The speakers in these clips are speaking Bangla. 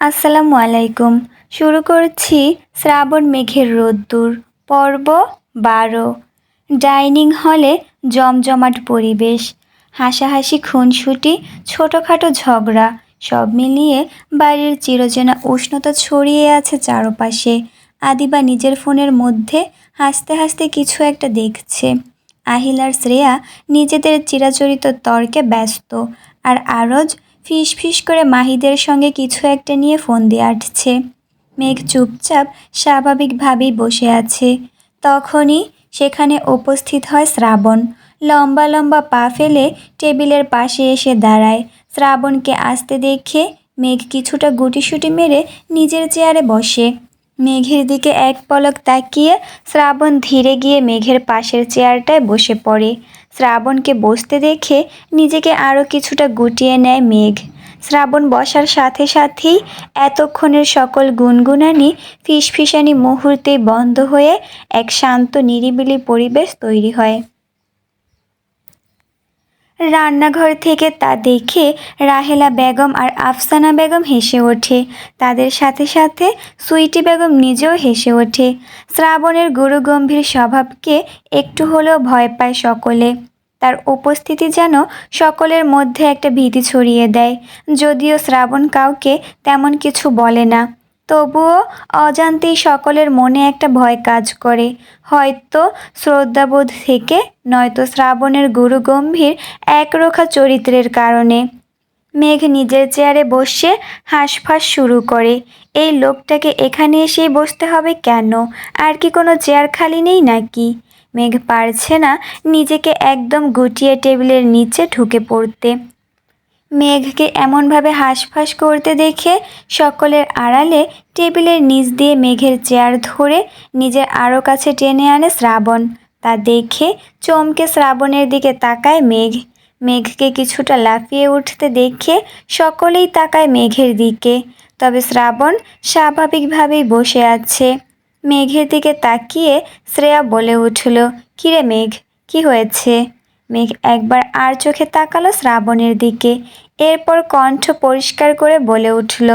আসসালামু আলাইকুম। শুরু করছি শ্রাবণ মেঘের রোদ্দুর, পর্ব বারো। ডাইনিং হলে জমজমাট পরিবেশ, হাসাহাসি খুনসুটি, ছোটোখাটো ঝগড়া, সব মিলিয়ে বাড়ির চিরচেনা উষ্ণতা ছড়িয়ে আছে চারপাশে। আদিবা নিজের ফোনের মধ্যে হাসতে হাসতে কিছু একটা দেখছে। আহিল আর শ্রেয়া নিজেদের চিরাচরিত তর্কে ব্যস্ত, আর আরজ ফিস ফিস করে মাহিদের সঙ্গে কিছু একটা নিয়ে ফোন দিয়ে আটছে। মেঘ চুপচাপ স্বাভাবিকভাবেই বসে আছে। তখনই সেখানে উপস্থিত হয় শ্রাবণ। লম্বা লম্বা পা ফেলে টেবিলের পাশে এসে দাঁড়ায়। শ্রাবণকে আসতে দেখে মেঘ কিছুটা গুটিসুটি মেরে নিজের চেয়ারে বসে। মেঘের দিকে এক পলক তাকিয়ে শ্রাবণ ধীরে গিয়ে মেঘের পাশের চেয়ারটায় বসে পড়ে। শ্রাবণকে বসতে দেখে নিজেকে আরও কিছুটা গুটিয়ে নেয় মেঘ। শ্রাবণ বসার সাথে সাথেই এতক্ষণের সকল গুনগুনানি, ফিসফিসানি মুহূর্তেই বন্ধ হয়ে এক শান্ত, নিরিবিলি পরিবেশ তৈরি হয়। রান্নাঘর থেকে তা দেখে রাহেলা বেগম আর আফসানা বেগম হেসে ওঠে। তাদের সাথে সাথে সুইটি বেগম নিজেও হেসে ওঠে। শ্রাবণের গুরুগম্ভীর স্বভাবকে একটু হলেও ভয় পায় সকলে। তার উপস্থিতি যেন সকলের মধ্যে একটা ভীতি ছড়িয়ে দেয়। যদিও শ্রাবণ কাউকে তেমন কিছু বলে না। তবুও অজান্তেই সকলের মনে একটা ভয় কাজ করে। হয়তো শ্রদ্ধাবোধ থেকে, নয়তো শ্রাবণের গুরু গম্ভীর একরোখা চরিত্রের কারণে। মেঘ নিজের চেয়ারে বসে হাঁসফাঁস শুরু করে। এই লোকটাকে এখানে এসেই বসতে হবে কেন? আর কি কোনো চেয়ার খালি নেই নাকি? মেঘ পারছে না নিজেকে একদম গুটিয়ে টেবিলের নিচে ঢুকে পড়তে। মেঘকে এমনভাবে হাঁসফাঁস করতে দেখে সকলের আড়ালে টেবিলের নিচ দিয়ে মেঘের চেয়ার ধরে নিজের আরও কাছে টেনে আনে শ্রাবণ। তা দেখে চমকে শ্রাবণের দিকে তাকায় মেঘ। মেঘকে কিছুটা লাফিয়ে উঠতে দেখে সকলেই তাকায় মেঘের দিকে। তবে শ্রাবণ স্বাভাবিকভাবেই বসে আছে। মেঘের দিকে তাকিয়ে শ্রেয়া বলে উঠল, কিরে মেঘ, কি হয়েছে? মেঘ একবার আর চোখে তাকালো শ্রাবণের দিকে। এরপর কণ্ঠ পরিষ্কার করে বলে উঠল,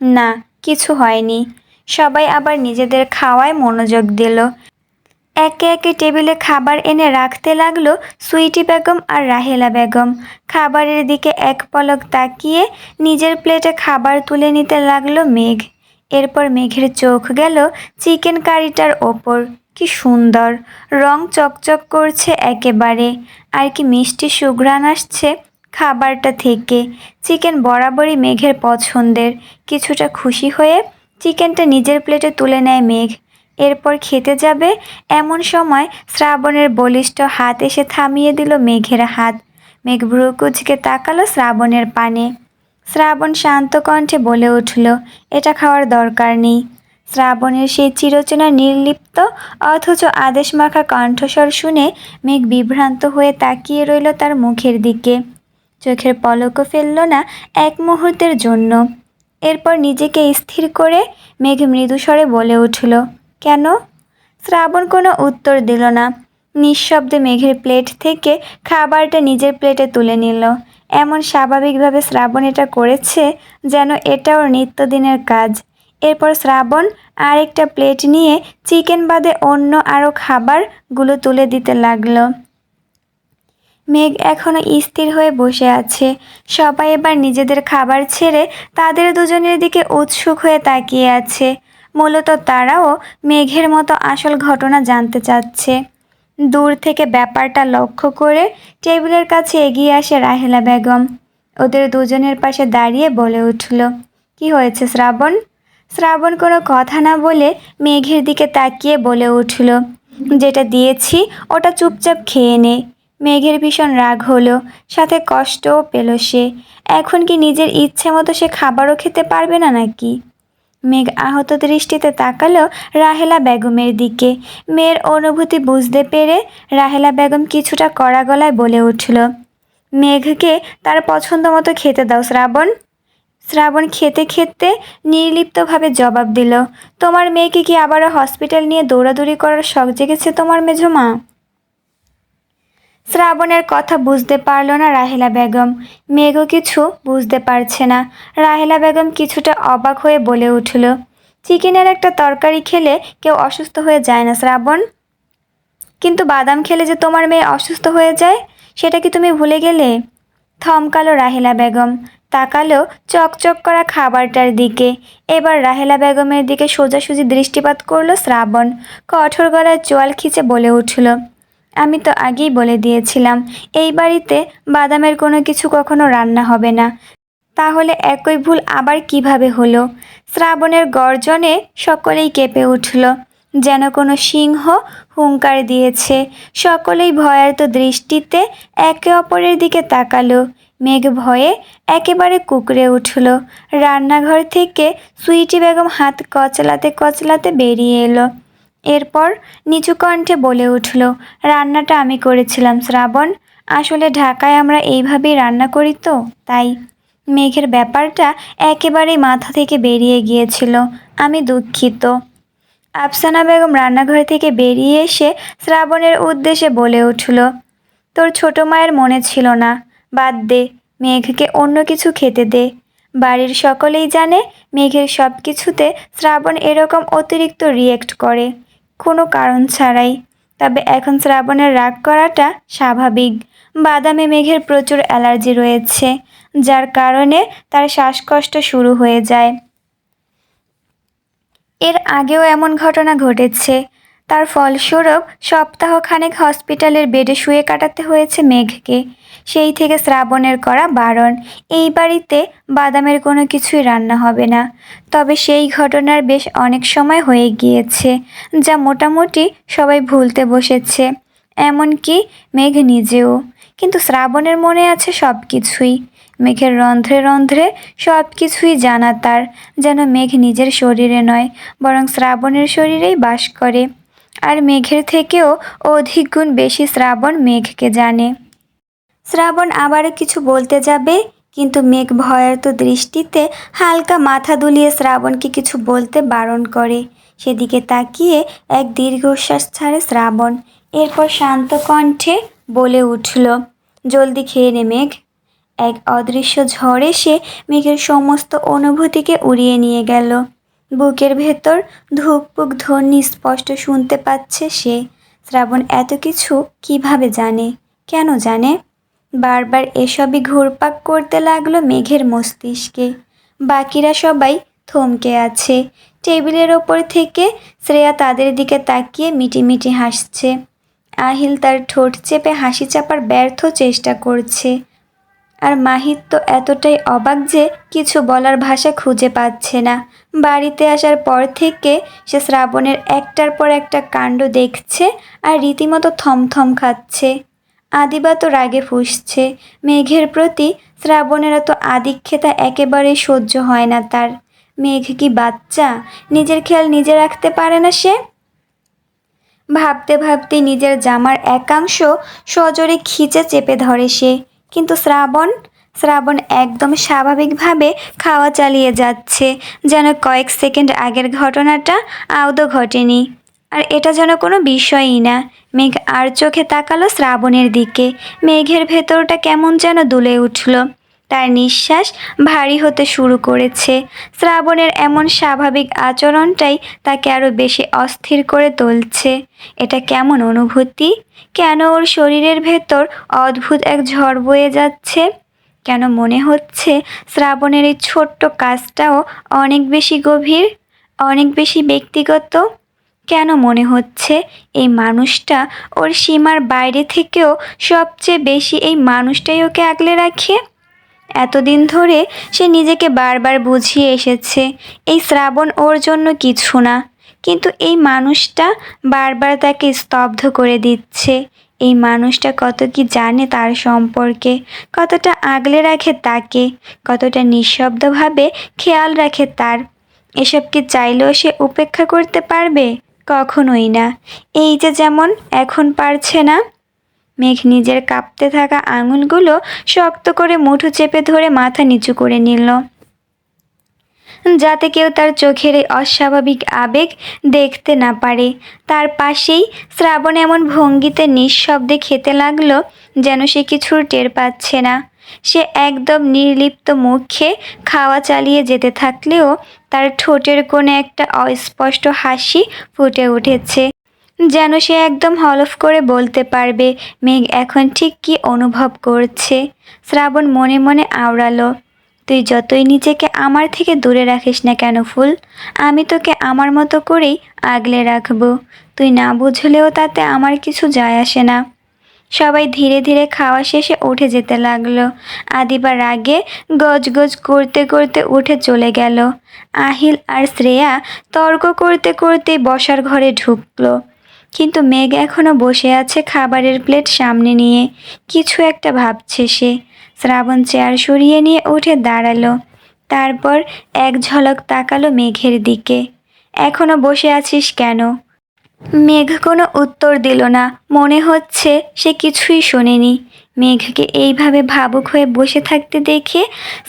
না, কিছু হয়নি। সবাই আবার নিজেদের খাওয়ায় মনোযোগ দিল। একে একে টেবিলে খাবার এনে রাখতে লাগল সুইটি বেগম আর রাহেলা বেগম। খাবারের দিকে এক পলক তাকিয়ে নিজের প্লেটে খাবার তুলে নিতে লাগল মেঘ। এরপর মেঘের চোখ গেল চিকেন কারিটার ওপর। কি সুন্দর। রং চকচক করছে একেবারে। আর কি মিষ্টি সুঘ্রাণ আসছে খাবারটা থেকে। চিকেন বরাবরই মেঘের পছন্দের। কিছুটা খুশি হয়ে চিকেনটা নিজের প্লেটে তুলে নেয় মেঘ। এরপর খেতে যাবে এমন সময় শ্রাবণের বলিষ্ঠ হাত এসে থামিয়ে দিল মেঘের হাত। মেঘ ভ্রুকুচকে তাকালো শ্রাবণের পানে। শ্রাবণ শান্ত কণ্ঠে বলে উঠল, এটা খাওয়ার দরকার নেই। শ্রাবণের সেই চিরচেনা নির্লিপ্ত অথচ আদেশ মাখা কণ্ঠস্বর শুনে মেঘ বিভ্রান্ত হয়ে তাকিয়ে রইল তার মুখের দিকে। চোখের পলকও ফেলল না এক মুহূর্তের জন্য। এরপর নিজেকে স্থির করে মেঘ মৃদুস্বরে বলে উঠল, কেন? শ্রাবণ কোনো উত্তর দিল না। নিঃশব্দে মেঘের প্লেট থেকে খাবারটা নিজের প্লেটে তুলে নিল। এমন স্বাভাবিকভাবে শ্রাবণ এটা করেছে যেন এটা ওর নিত্যদিনের কাজ। এরপর শ্রাবণ, আরেকটা প্লেট নিয়ে চিকেন বাদে অন্য আরও খাবারগুলো তুলে দিতে লাগল। মেঘ এখনও স্থির হয়ে বসে আছে। সবাই এবার নিজেদের খাবার ছেড়ে তাদের দুজনের দিকে উৎসুক হয়ে তাকিয়ে আছে। মূলত তারাও মেঘের মতো আসল ঘটনা জানতে চাচ্ছে। দূর থেকে ব্যাপারটা লক্ষ্য করে টেবিলের কাছে এগিয়ে আসে রাহেলা বেগম। ওদের দুজনের পাশে দাঁড়িয়ে বলে উঠল, কি হয়েছে শ্রাবণ? শ্রাবণ কোনো কথা না বলে মেঘের দিকে তাকিয়ে বলে উঠল, যেটা দিয়েছি, ওটা চুপচাপ খেয়ে নে। মেঘের ভীষণ রাগ হলো, সাথে কষ্টও পেল সে। এখন কি নিজের ইচ্ছে মতো সে খাবারও খেতে পারবে না নাকি? মেঘ আহত দৃষ্টিতে তাকালো রাহেলা বেগমের দিকে। মেয়ের অনুভূতি বুঝতে পেরে রাহেলা বেগম কিছুটা কড়া গলায় বলে উঠল, মেঘকে তার পছন্দ মতো খেতে দাও শ্রাবণ। শ্রাবণ খেতে খেতে নির্লিপ্তভাবে জবাব দিল, তোমার মেয়েকে কি আবারও হসপিটাল নিয়ে দৌড়াদৌড়ি করার শখ জেগেছে তোমার মেঝো মা শ্রাবণের কথা বুঝতে পারল না রাহেলা বেগম। মেঘও কিছু বুঝতে পারছে না। রাহেলা বেগম কিছুটা অবাক হয়ে বলে উঠল, চিকেনের একটা তরকারি খেলে কেউ অসুস্থ হয়ে যায় না শ্রাবণ। কিন্তু বাদাম খেলে যে তোমার মেয়ে অসুস্থ হয়ে যায়, সেটা কি তুমি ভুলে গেলে? থমকালো রাহেলা বেগম। তাকালো চকচক করা খাবারটার দিকে। এবার রাহেলা বেগমের দিকে সোজাসুজি দৃষ্টিপাত করল শ্রাবণ। কঠোর গলায় চোয়াল খিচে বলে উঠল, আমি তো আগেই বলে দিয়েছিলাম, এই বাড়িতে বাদামের কোনো কিছু কখনো রান্না হবে না। তাহলে একই ভুল আবার কীভাবে হলো? শ্রাবণের গর্জনে সকলেই কেঁপে উঠল যেন কোনো সিংহ হুঙ্কার দিয়েছে। সকলেই ভয়ার্ত দৃষ্টিতে একে অপরের দিকে তাকালো। মেঘ ভয়ে একেবারে কুকড়ে উঠল। রান্নাঘর থেকে সুইটি বেগম হাত কচলাতে কচলাতে বেরিয়ে এলো। এরপর নিচু কণ্ঠে বলে উঠল, রান্নাটা আমি করেছিলাম, শ্রাবণ। আসলে ঢাকায় আমরা এইভাবেই রান্না করি তো, তাই। মেঘের ব্যাপারটা একেবারেই মাথা থেকে বেরিয়ে গিয়েছিল। আমি দুঃখিত। আফসানা বেগম রান্নাঘর থেকে বেরিয়ে এসে শ্রাবণের উদ্দেশ্যে বলে উঠল, তোর ছোট মায়ের মনে ছিল না। বাদ দে, মেঘকে অন্য কিছু খেতে দে। বাড়ির সকলেই জানে মেঘের সব কিছুতে শ্রাবণ এরকম অতিরিক্ত রিয়েক্ট করে, কোনো কারণ ছাড়াই। তবে এখন শ্রাবণের রাগ করাটা স্বাভাবিক। বাদামে মেঘের প্রচুর অ্যালার্জি রয়েছে, যার কারণে তার শ্বাসকষ্ট শুরু হয়ে যায়। এর আগেও এমন ঘটনা ঘটেছে। তার ফলস্বরূপ, সপ্তাহখানেক হসপিটালের বেডে শুয়ে কাটাতে হয়েছে মেঘকে। সেই থেকে শ্রাবণের করা বারণ। এই বাড়িতে বাদামের কোনো কিছুই রান্না হবে না। তবে সেই ঘটনার বেশ অনেক সময় হয়ে গিয়েছে, যা মোটামুটি সবাই ভুলতে বসেছে। এমনকি মেঘ নিজেও। কিন্তু শ্রাবণের মনে আছে সব কিছুই মেঘের রন্ধ্রে রন্ধ্রে সব কিছুই জানা তার, যেন মেঘ নিজের শরীরে নয়, বরং শ্রাবণের শরীরেই বাস করে। আর মেঘের থেকেও অধিক গুণ বেশি শ্রাবণ মেঘকে জানে। শ্রাবণ আবার কিছু বলতে যাবে, কিন্তু মেঘ ভয়ার্ত দৃষ্টিতে হালকা মাথা দুলিয়ে শ্রাবণকে কিছু বলতে বারণ করে। সেদিকে তাকিয়ে এক দীর্ঘশ্বাস ছাড়ে শ্রাবণ, এরপর শান্ত কণ্ঠে বলে উঠল, জলদি খেয়ে নে মেঘ। এক অদৃশ্য ঝড় এসে মেঘের সমস্ত অনুভূতিকে উড়িয়ে নিয়ে গেল। বুকের ভেতর ধুকপুক ধ্বনি স্পষ্ট শুনতে পাচ্ছে সে। শ্রাবণ এত কিছু কীভাবে জানে? কেন জানে? বারবার এসবই ঘুরপাক করতে লাগল মেঘের মস্তিষ্কে। বাকিরা সবাই থমকে আছে। টেবিলের ওপর থেকে শ্রেয়া তাদের দিকে তাকিয়ে মিটিমিটি হাসছে। আহিল তার ঠোঁট চেপে হাসি চাপার ব্যর্থ চেষ্টা করছে। আর মাহিত তো এতটাই অবাক যে কিছু বলার ভাষা খুঁজে পাচ্ছে না। বাড়িতে আসার পর থেকে সে শ্রাবণের একটার পর একটা কাণ্ড দেখছে আর রীতিমতো থমথম খাচ্ছে। আদিবা তো রাগে ফুসছে। মেঘের প্রতি শ্রাবণের এত আদিক্ষেতা একেবারেই সহ্য হয় না তার। মেঘ কি বাচ্চা? নিজের খেয়াল নিজে রাখতে পারে না সে? ভাবতে ভাবতে নিজের জামার একাংশ সজোরে খিচে চেপে ধরে সে। কিন্তু শ্রাবণ শ্রাবণ একদম স্বাভাবিকভাবে খাওয়া চালিয়ে যাচ্ছে, যেন কয়েক সেকেন্ড আগের ঘটনাটা আদৌ ঘটেনি। আর এটা যেন কোনো বিষয়ই না। মেঘ আর চোখে তাকালো শ্রাবণের দিকে। মেঘের ভেতরটা কেমন যেন দুলে উঠল। তার নিঃশ্বাস ভারী হতে শুরু করেছে। শ্রাবণের এমন স্বাভাবিক আচরণটাই তাকে আরও বেশি অস্থির করে তুলছে। এটা কেমন অনুভূতি? কেন ওর শরীরের ভেতর অদ্ভুত এক ঝড় বয়ে যাচ্ছে? কেন মনে হচ্ছে শ্রাবণের এই ছোট্ট কাজটাও অনেক বেশি গভীর, অনেক বেশি ব্যক্তিগত? কেন মনে হচ্ছে এই মানুষটা ওর সীমার বাইরে থেকেও সবচেয়ে বেশি এই মানুষটাই ওকে আগলে রাখে? এতদিন ধরে সে নিজেকে বারবার বুঝিয়ে এসেছে, এই শ্রাবণ ওর জন্য কিছু না। কিন্তু এই মানুষটা বারবার তাকে স্তব্ধ করে দিচ্ছে। এই মানুষটা কত কি জানে তার সম্পর্কে, কতটা আগলে রাখে তাকে, কতটা নিঃশব্দভাবে খেয়াল রাখে তার। এসব কি চাইলেও সে উপেক্ষা করতে পারবে? কখনোই না। এই যে যেমন এখন পারছে না মেঘ নিজের কাঁপতে থাকা আঙুলগুলো শক্ত করে মুঠো চেপে ধরে মাথা নিচু করে নিল। যাতে কেউ তার চোখের এই অস্বাভাবিক আবেগ দেখতে না পারে। তার পাশেই শ্রাবণ এমন ভঙ্গিতে নিঃশব্দে খেতে লাগল যেন সে কিছুর টের পাচ্ছে না। সে একদম নির্লিপ্ত মুখে খাওয়া চালিয়ে যেতে থাকলেও তার ঠোঁটের কোণে একটা অস্পষ্ট হাসি ফুটে উঠেছে। যেন সে একদম হলফ করে বলতে পারবে, মেঘ এখন ঠিক কী অনুভব করছে। শ্রাবণ মনে মনে আওড়ালো, তুই যতই নিজেকে আমার থেকে দূরে রাখিস না কেন ফুল, আমি তোকে আমার মতো করেই আগলে রাখব। তুই না বুঝলেও তাতে আমার কিছু যায় আসে না। সবাই ধীরে ধীরে খাওয়া শেষে উঠে যেতে লাগল। আদিবা রাগে গজগজ করতে করতে উঠে চলে গেল। আহিল আর শ্রেয়া তর্ক করতে করতে বসার ঘরে ঢুকলো। কিন্তু মেঘ এখনও বসে আছে খাবারের প্লেট সামনে নিয়ে। কিছু একটা ভাবছে সে। শ্রাবণ চেয়ার সরিয়ে নিয়ে উঠে দাঁড়াল। তারপর এক ঝলক তাকালো মেঘের দিকে। এখনও বসে আছিস কেন? মেঘ কোনো উত্তর দিল না। মনে হচ্ছে সে কিছুই শোনেনি। মেঘকে এইভাবে ভাবুক হয়ে বসে থাকতে দেখে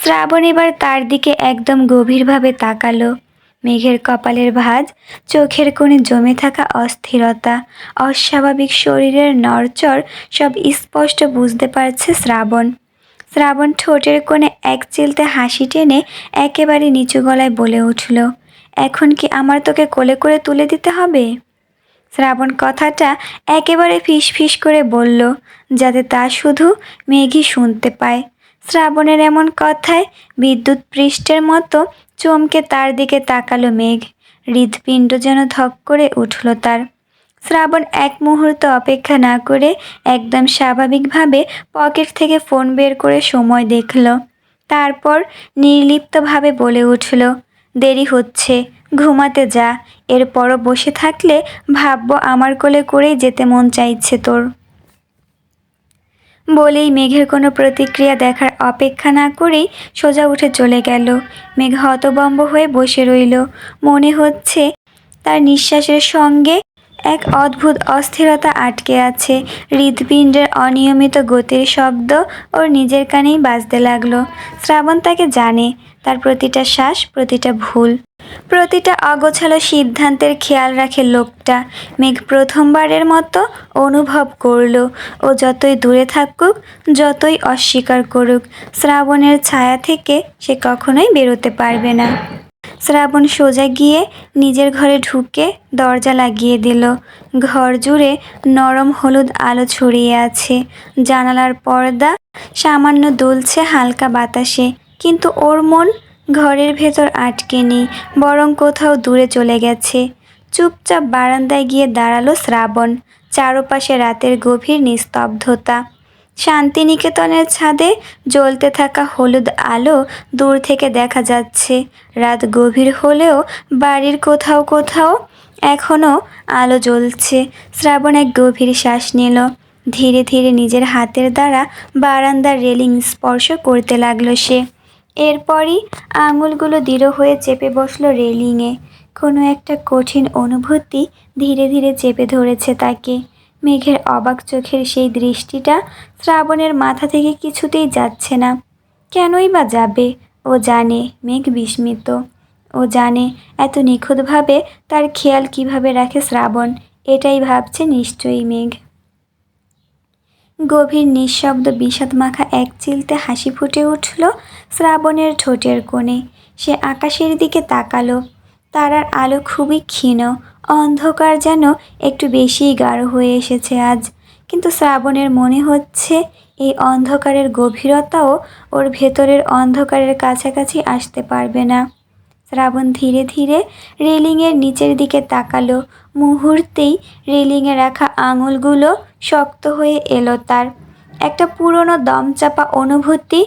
শ্রাবণ এবার তার দিকে একদম গভীরভাবে তাকালো। মেঘের কপালের ভাঁজ, চোখের কোণে জমে থাকা অস্থিরতা, অস্বাভাবিক শরীরের নড়চড়, সব স্পষ্ট বুঝতে পারছে শ্রাবণ। শ্রাবণ ঠোঁটের কোণে এক চিলতে হাসি টেনে একেবারে নিচু গলায় বলে উঠল, এখন কি আমার তোকে কোলে করে তুলে দিতে হবে? শ্রাবণ কথাটা একেবারে ফিস ফিস করে বলল, যাতে তা শুধু মেঘই শুনতে পায়। শ্রাবণের এমন কথায় বিদ্যুৎ পৃষ্ঠের মতো চমকে তার দিকে তাকালো মেঘ। হৃদপিণ্ড যেন ধক করে উঠল তার। শ্রাবণ এক মুহূর্ত অপেক্ষা না করে একদম স্বাভাবিকভাবে পকেট থেকে ফোন বের করে সময় দেখল। তারপর নির্লিপ্তভাবে বলে উঠল, দেরি হচ্ছে, ঘুমাতে যা। এরপরও বসে থাকলে ভাববো আমার কোলে করেই যেতে মন চাইছে তোর। বলেই মেঘের কোনো প্রতিক্রিয়া দেখার অপেক্ষা না করেই সোজা উঠে চলে গেল। মেঘ হতবম্ব হয়ে বসে রইল। মনে হচ্ছে তার নিঃশ্বাসের সঙ্গে এক অদ্ভুত অস্থিরতা আটকে আছে। হৃদপিণ্ডের অনিয়মিত গতির শব্দ ওর নিজের কানেই বাজতে লাগল। শ্রাবণ তাকে জানে, তার প্রতিটা শ্বাস, প্রতিটা ভুল। প্রতিটা অগোছালো সিদ্ধান্তের খেয়াল রাখে লোকটা। মেঘ প্রথমবারের মতো অনুভব করল, ও যতই দূরে থাকুক, যতই অস্বীকার করুক, শ্রাবণের ছায়া থেকে সে কখনোই বেরোতে পারবে না। শ্রাবণ সোজা গিয়ে নিজের ঘরে ঢুকে দরজা লাগিয়ে দিল। ঘর জুড়ে নরম হলুদ আলো ছড়িয়ে আছে। জানালার পর্দা সামান্য দুলছে হালকা বাতাসে, কিন্তু ওর মন ঘরের ভেতর আটকে নেই, বরং কোথাও দূরে চলে গেছে। চুপচাপ বারান্দায় গিয়ে দাঁড়াল শ্রাবণ, চারপাশে রাতের গভীর নিস্তব্ধতা। শান্তিনিকেতনের ছাদে জ্বলতে থাকা হলুদ আলো দূর থেকে দেখা যাচ্ছে। রাত গভীর হলেও বাড়ির কোথাও কোথাও এখনও আলো জ্বলছে। শ্রাবণ এক গভীর শ্বাস নিল। ধীরে ধীরে নিজের হাতের দ্বারা বারান্দার রেলিং স্পর্শ করতে লাগল সে। এরপরই আঙুলগুলো দৃঢ় হয়ে চেপে বসল রেলিংয়ে। কোনো একটা কঠিন অনুভূতি ধীরে ধীরে চেপে ধরেছে তাকে। মেঘের অবাক চোখের সেই দৃষ্টিটা শ্রাবণের মাথা থেকে কিছুতেই যাচ্ছে না। কেনই বা যাবে? ও জানে মেঘ বিস্মিত। ও জানে এত নিখুঁতভাবে তার খেয়াল কীভাবে রাখে শ্রাবণ। এটাই ভাবছে নিশ্চয়ই মেঘ। গভীর নিঃশব্দ বিষাদ মাখা এক চিলতে হাসি ফুটে উঠল শ্রাবণের ঠোঁটের কোণে। সে আকাশের দিকে তাকালো। তারার আলো খুবই ক্ষীণ, অন্ধকার যেন একটু বেশিই গাঢ় হয়ে এসেছে আজ। কিন্তু শ্রাবণের মনে হচ্ছে এই অন্ধকারের গভীরতাও ওর ভেতরের অন্ধকারের কাছাকাছি আসতে পারবে না। শ্রাবণ ধীরে ধীরে রেলিংয়ের নিচের দিকে তাকালো। মুহূর্তেই রেলিংয়ে রাখা আঙুলগুলো শক্ত হয়ে এলো তার। একটা পুরনো দমচাপা অনুভূতি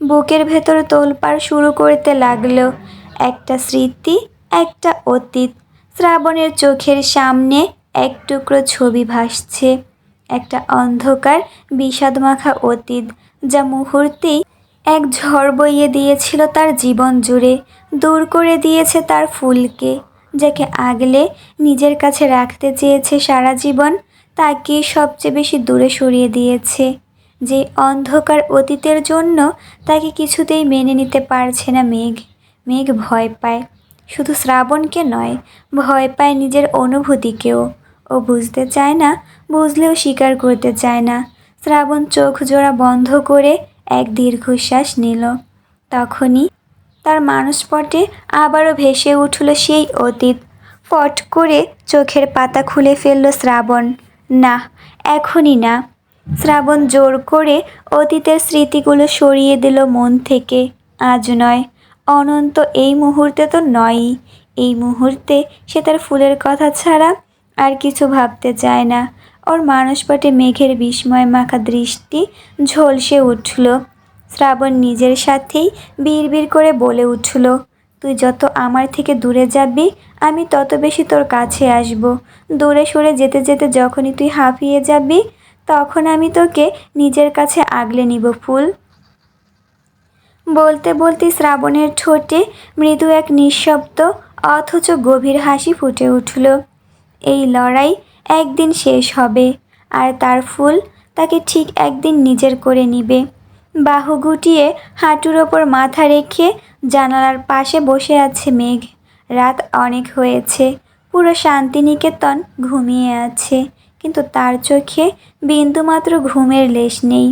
বুকের ভেতর তোলপাড় শুরু করতে লাগল। একটা স্মৃতি, একটা অতীত। শ্রাবণের চোখের সামনে এক টুকরো ছবি ভাসছে। একটা অন্ধকার বিষাদমাখা অতীত, যা মুহূর্তেই এক ঝড় বইয়ে দিয়েছিল তার জীবন জুড়ে, দূর করে দিয়েছে তার ফুলকে। যাকে আগলে নিজের কাছে রাখতে চেয়েছে সারা জীবন, তাকে সবচেয়ে বেশি দূরে সরিয়ে দিয়েছে। যে অন্ধকার অতীতের জন্য তাকে কিছুতেই মেনে নিতে পারছে না মেঘ। মেঘ ভয় পায়। শুধু শ্রাবণকে নয়, ভয় পায় নিজের অনুভূতিকেও। ও বুঝতে চায় না, বুঝলেও স্বীকার করতে চায় না। শ্রাবণ চোখ জোড়া বন্ধ করে এক দীর্ঘশ্বাস নিল। তখনই তার মানসপটে আবারও ভেসে উঠল সেই অতীত। ফট করে চোখের পাতা খুলে ফেলল শ্রাবণ। না, এখনই না। শ্রাবণ জোর করে অতীতের স্মৃতিগুলো সরিয়ে দিল মন থেকে। আজ নয়, অনন্ত এই মুহূর্তে তো নয়ই। এই মুহূর্তে সে তার ফুলের কথা ছাড়া আর কিছু ভাবতে চায় না। ওর মানসপটে মেঘের বিস্ময় মাখা দৃষ্টি ঝলসে উঠল। শ্রাবণ নিজের সাথেই বিড়বিড় করে বলে উঠল, তুই যত আমার থেকে দূরে যাবি, আমি তত বেশি তোর কাছে আসব। দূরে সরে যেতে যেতে যখনই তুই হাঁপিয়ে যাবি, তখন আমি তোকে নিজের কাছে আগলে নিব, ফুল। বলতে বলতে শ্রাবণের ঠোঁটে মৃদু এক নিঃশব্দ, অথচ গভীর হাসি ফুটে উঠল। এই লড়াই একদিন শেষ হবে, আর তার ফুল তাকে ঠিক একদিন নিজের করে নিবে। বাহু গুটিয়ে হাঁটুর ওপর মাথা রেখে জানালার পাশে বসে আছে মেঘ। রাত অনেক হয়েছে, পুরো শান্তিনিকেতন ঘুমিয়ে আছে, কিন্তু তার চোখে বিন্দুমাত্র ঘুমের লেশ নেই।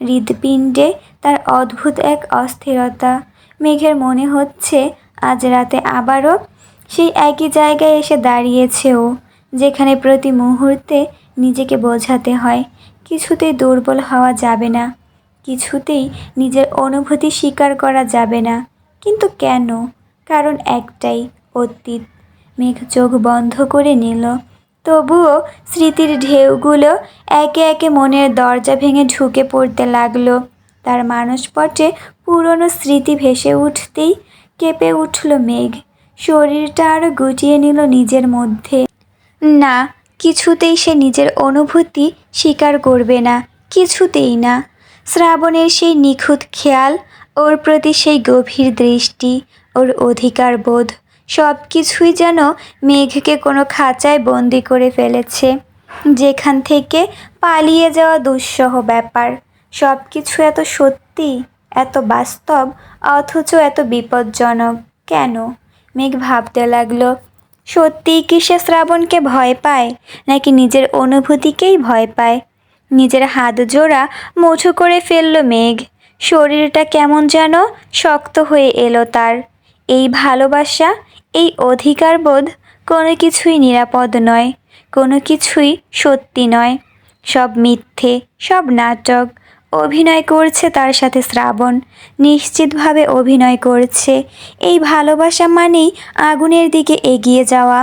হৃদপিণ্ডে তার অদ্ভুত এক অস্থিরতা। মেঘের মনে হচ্ছে, আজ রাতে আবারও সেই একই জায়গায় এসে দাঁড়িয়েছে ও। যেখানে প্রতি মুহূর্তে নিজেকে বোঝাতে হয়, কিছুতেই দুর্বল হওয়া যাবে না, কিছুতেই নিজের অনুভূতি স্বীকার করা যাবে না। কিন্তু কেন? কারণ একটাই, অতীত। মেঘ চোখ বন্ধ করে নিল। তবুও স্মৃতির ঢেউগুলো একে একে মনের দরজা ভেঙে ঢুকে পড়তে লাগল। তার মানসপটে পুরনো স্মৃতি ভেসে উঠতেই কেঁপে উঠল মেঘ। শরীরটা আরও গুটিয়ে নিল নিজের মধ্যে। না, কিছুতেই সে নিজের অনুভূতি স্বীকার করবে না, কিছুতেই না। শ্রাবণের সেই নিখুঁত খেয়াল, ওর প্রতি সেই গভীর দৃষ্টি, ওর অধিকার বোধ সব কিছুই যেন মেঘকে কোনো খাঁচায় বন্দি করে ফেলেছে। যেখান থেকে পালিয়ে যাওয়া দুঃসহ ব্যাপার। সব কিছু এত সত্যি, এত বাস্তব, অথচ এত বিপজ্জনক। কেন? মেঘ ভাবতে লাগল সত্যিই কি সে শ্রাবণকে ভয় পায়, নাকি নিজের অনুভূতিকেই ভয় পায়? নিজের হাত জোড়া মুঠো করে ফেলল মেঘ। শরীরটা কেমন যেন শক্ত হয়ে এলো তার। এই ভালোবাসা, এই অধিকার বোধ কোনো কিছুই নিরাপদ নয়, কোনো কিছুই সত্যি নয়। সব মিথ্যে, সব নাটক অভিনয় করছে তার সাথে শ্রাবণ। নিশ্চিতভাবে অভিনয় করছে। এই ভালোবাসা মানেই আগুনের দিকে এগিয়ে যাওয়া।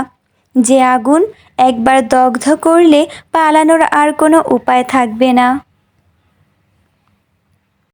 যে আগুন একবার দগ্ধ করলে পালানোর আর কোনো উপায় থাকবে না।